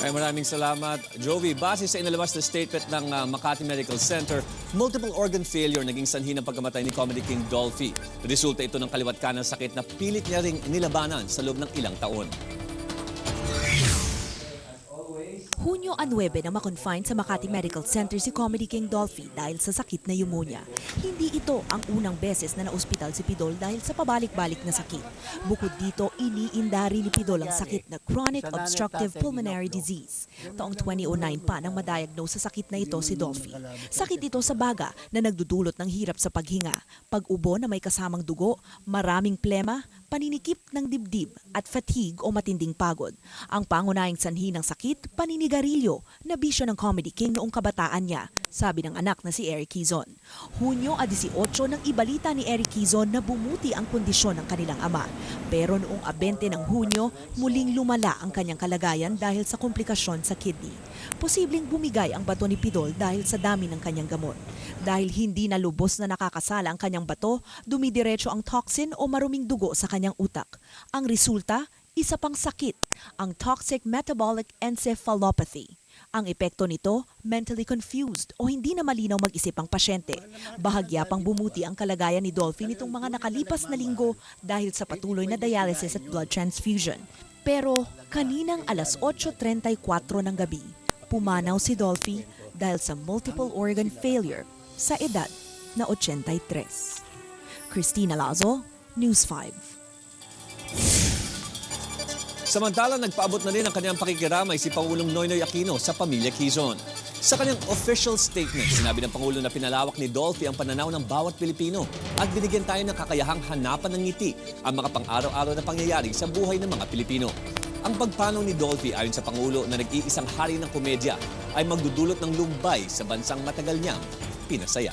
Ay, maraming salamat, Jovi. Base sa inalabas na statement ng ah, Makati Medical Center, multiple organ failure naging sanhi ng pagkamatay ni Comedy King Dolphy. Resulta ito ng kaliwat ka ng sakit na pilit niya ring nilabanan sa loob ng ilang taon. Hunyo 9 na makonfine sa Makati Medical Center si Comedy King Dolphy dahil sa sakit na pneumonia. Hindi ito ang unang beses na naospital si Pidol dahil sa pabalik-balik na sakit. Bukod dito, iniindari ni Pidol ang sakit na chronic obstructive pulmonary disease. Taong 2009 pa nang madiagnose sa sakit na ito si Dolphy. Sakit ito sa baga na nagdudulot ng hirap sa paghinga, pag-ubo na may kasamang dugo, maraming plema, paninikip ng dibdib at fatigue o matinding pagod. Ang pangunahing sanhi ng sakit, paninigarilyo na bisyo ng Comedy King noong kabataan niya, sabi ng anak na si Eric Kizon. Hunyo a 18 nang ibalita ni Eric Kizon na bumuti ang kondisyon ng kanilang ama. Pero noong 20 ng Hunyo, muling lumala ang kanyang kalagayan dahil sa komplikasyon sa kidney. Posibleng bumigay ang bato ni Pidol dahil sa dami ng kanyang gamot. Dahil hindi na lubos na nakakasala ang kanyang bato, dumidiretso ang toxin o maruming dugo sa kanyang utak. Ang resulta, isa pang sakit, ang toxic metabolic encephalopathy. Ang epekto nito, mentally confused o hindi na malinaw mag-isip ang pasyente. Bahagya pang bumuti ang kalagayan ni Dolphy nitong mga nakalipas na linggo dahil sa patuloy na dialysis at blood transfusion. Pero kaninang alas 8.34 ng gabi, pumanaw si Dolphy dahil sa multiple organ failure sa edad na 83. Christina Lazo, News 5. Samantala, nagpaabot na rin ang kanyang pakikiramay si Pangulong Noynoy Aquino sa pamilya Quezon. Sa kanyang official statement, sinabi ng Pangulo na pinalawak ni Dolphy ang pananaw ng bawat Pilipino at binigyan tayo ng kakayahang hanapan ng ngiti ang mga pang-araw-araw na pangyayari sa buhay ng mga Pilipino. Ang pagpanaw ni Dolphy ayon sa Pangulo na nag-iisang hari ng komedya ay magdudulot ng lumbay sa bansang matagal niyang pinasaya.